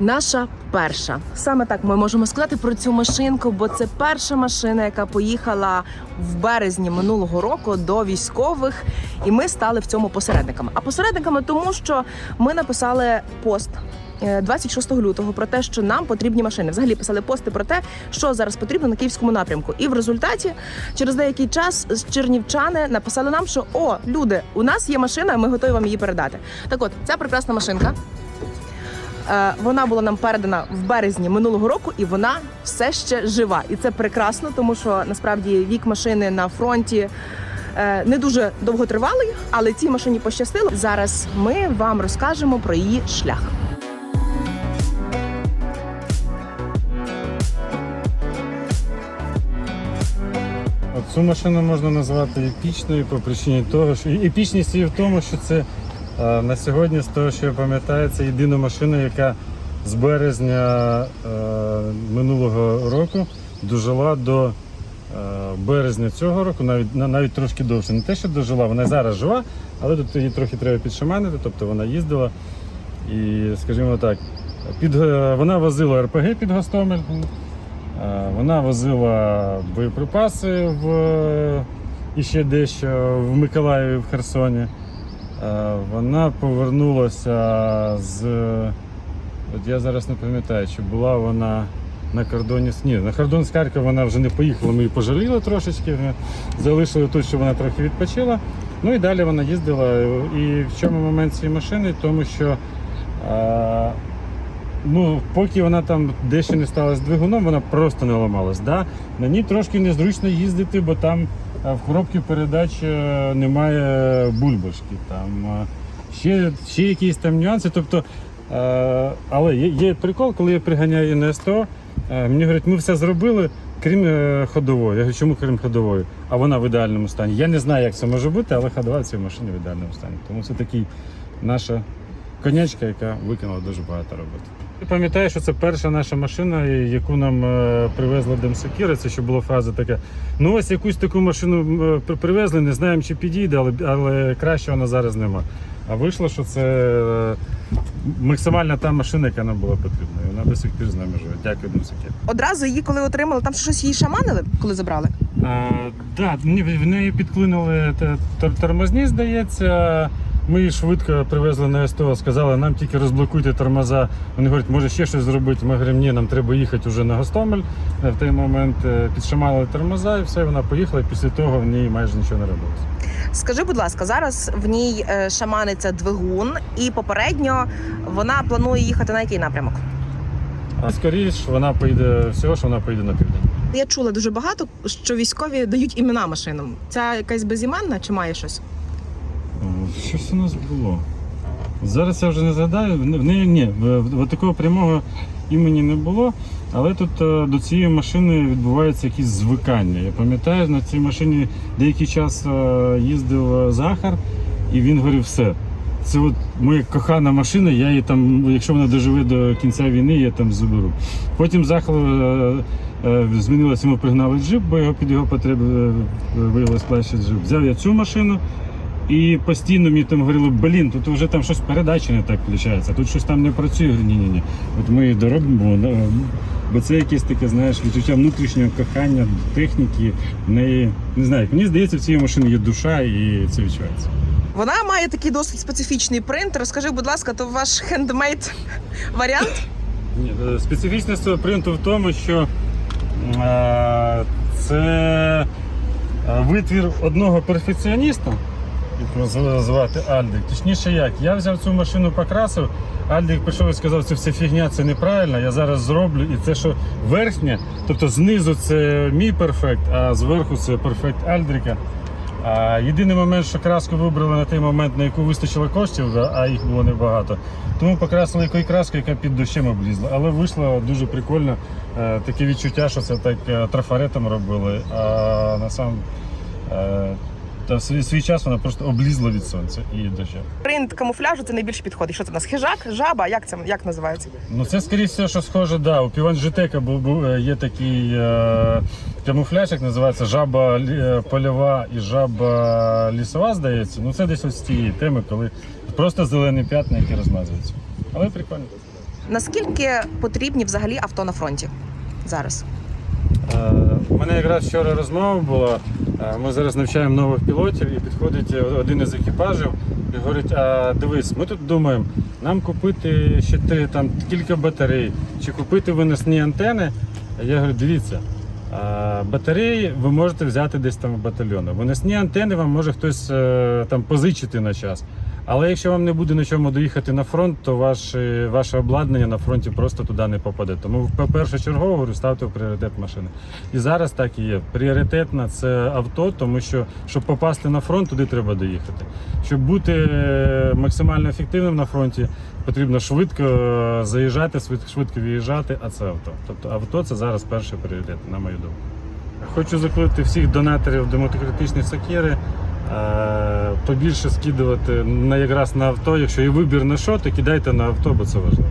Наша перша. Саме так ми можемо сказати про цю машинку, бо це перша машина, яка поїхала в березні минулого року до військових, і ми стали в цьому посередниками. А посередниками тому, що ми написали пост. е, 26 лютого про те, що нам потрібні машини. Взагалі писали пости про те, що зараз потрібно на київському напрямку. І в результаті, через деякий час, чернівчани написали нам, що о, люди, у нас є машина, ми готові вам її передати. Так от, ця прекрасна машинка. Е, Вона була нам передана в березні минулого року, і вона все ще жива. І це прекрасно, тому що насправді вік машини на фронті е, не дуже довготривалий, але цій машині пощастило. Зараз ми вам розкажемо про її шлях. Цю машину можна назвати епічною по причині того, що епічність її в тому, що це на сьогодні, з того, що я пам'ятаю, це єдина машина, яка з березня е, минулого року дожила до е, березня цього року, навіть навіть трошки довше. Не те, що дожила, вона зараз жива, але тут її трохи треба підшаманити, тобто вона їздила. І, скажімо так, під, е, вона возила РПГ під Гостомель. Е, Вона возила боєприпаси в і ще дещо в Миколаєві, в Херсоні. Е, Вона повернулася з. От я зараз не пам'ятаю, чи була вона на кордоні з. Ні, на кордон з Харкова вона вже не поїхала, ми її пожаліли трошечки, залишили тут, що вона трохи відпочила. Ну і далі вона їздила. І в чому момент цієї машини? Тому що. е, Ну, поки вона там дещо не стала з двигуном, вона просто не ламалась. Да? На ній трошки незручно їздити, бо там в коробці передач немає бульбашки. Там ще, ще якісь там нюанси. Тобто, але є, є прикол, коли я приганяю на СТО, е, мені говорять, ми все зробили, крім е, ходової. Я говорю, чому крім ходової? А вона в ідеальному стані. Я не знаю, як це може бути, але ходова в цій машині в ідеальному стані. Тому це такий наша конячка, яка виконала дуже багато роботи. Я пам'ятаю, що це перша наша машина, яку нам е, привезла Це ще була фраза така. Ну ось якусь таку машину е, привезли, не знаємо, чи підійде, але, але краще вона зараз нема. А вийшло, що це е, максимальна та машина, яка нам була потрібна. І вона до сих пір з нами живе. Дякую, Демсокір. Одразу її, коли отримали, там щось її шаманили, коли забрали. Да, в неї підклинули тормозні, здається. Ми її швидко привезли на СТО, сказали, нам тільки розблокуйте тормоза. Вони говорять, може ще щось зробити. Ми говоримо, ні, нам треба їхати вже на Гостомель. Е, В той момент е, підшамали тормоза і все, вона поїхала. І після того в ній майже нічого не робилося. Скажи, будь ласка, зараз в ній е, шаманиться двигун, і попередньо вона планує їхати на який напрямок? А скоріш вона поїде всього, що вона поїде на південь. Я чула дуже багато, що військові дають імена машинам. Ця якась безіменна чи має щось? Щось у нас було. Зараз я вже не згадаю. Ні, в такого прямого імені не було. Але тут е, до цієї машини відбувається якісь звикання. Я пам'ятаю, на цій машині деякий час е, їздив Захар, і він говорив, все. Це от моя кохана машина, я її там, якщо вона доживе до кінця війни, я там заберу. Потім Захар е, е, змінилося, йому пригнали джип, бо його під його потреби е, виявилось краще джип. Взяв я цю машину. І постійно мені там говорили, блін, тут вже там щось передачі не так включається, тут щось там не працює. Говорю, ні-ні ні. От ми її доробимо, бо, це якесь таке, знаєш, відчуття внутрішнього кохання до техніки. В неї не знаю, мені здається, в цій машині є душа і це відчувається. Вона має такий досить специфічний принт. Розкажи, будь ласка, то ваш хендмейд варіант? Ні, е, Специфічність цього принту в тому, що е, це е, витвір одного перфекціоніста, звати Альдик. Точніше як, я взяв цю машину, покрасив, Альдик прийшов і сказав, що це все фігня, це неправильно, я зараз зроблю. І це, що верхнє, тобто знизу це мій перфект, а зверху це перфект Альдрика. А єдиний момент, що краску вибрали на той момент, на яку вистачило коштів, а їх було небагато. Тому покрасили якою краскою, яка під дощем облізла. Але вийшло дуже прикольно. Е, таке відчуття, що це так е, трафаретом робили. А на сам е, та в свій, свій час вона просто облізла від сонця і дощу. Принт камуфляжу це найбільше підходить. Що це у нас? Хижак, жаба? Як це як називається? Ну це скоріше все, що схоже, да. У Піван Житека був, був, е, є такий е, камуфляж, як називається жаба е, польова і жаба лісова, здається. Ну це десь ось з цієї теми, коли просто зелені п'ятна, які розмазуються. Але прикольно. Наскільки потрібні взагалі авто на фронті зараз? Е, У мене якраз вчора розмова була. Е, Ми зараз навчаємо нових пілотів і підходить один із екіпажів і говорить: а дивись, ми тут думаємо, нам купити ще три, там кілька батарей, чи купити виносні антени. Я говорю, дивіться. е, Батареї ви можете взяти десь там в батальйону. Виносні антени вам може хтось е, там позичити на час. Але якщо вам не буде на чому доїхати на фронт, то ваше, ваше обладнання на фронті просто туди не попаде. Тому в першочергово говорю, ставте в пріоритет машини. І зараз так і є. Пріоритетна це авто, тому що щоб попасти на фронт, туди треба доїхати. Щоб бути е, максимально ефективним на фронті, потрібно швидко е, заїжджати, швидко виїжджати, а це авто. Тобто авто це зараз перший пріоритет, на мою думку. Хочу закликати всіх донаторів демократичної сокири. Е, Побільше скидувати на якраз на авто. Якщо є вибір на що, то кидайте на авто, бо це важливо.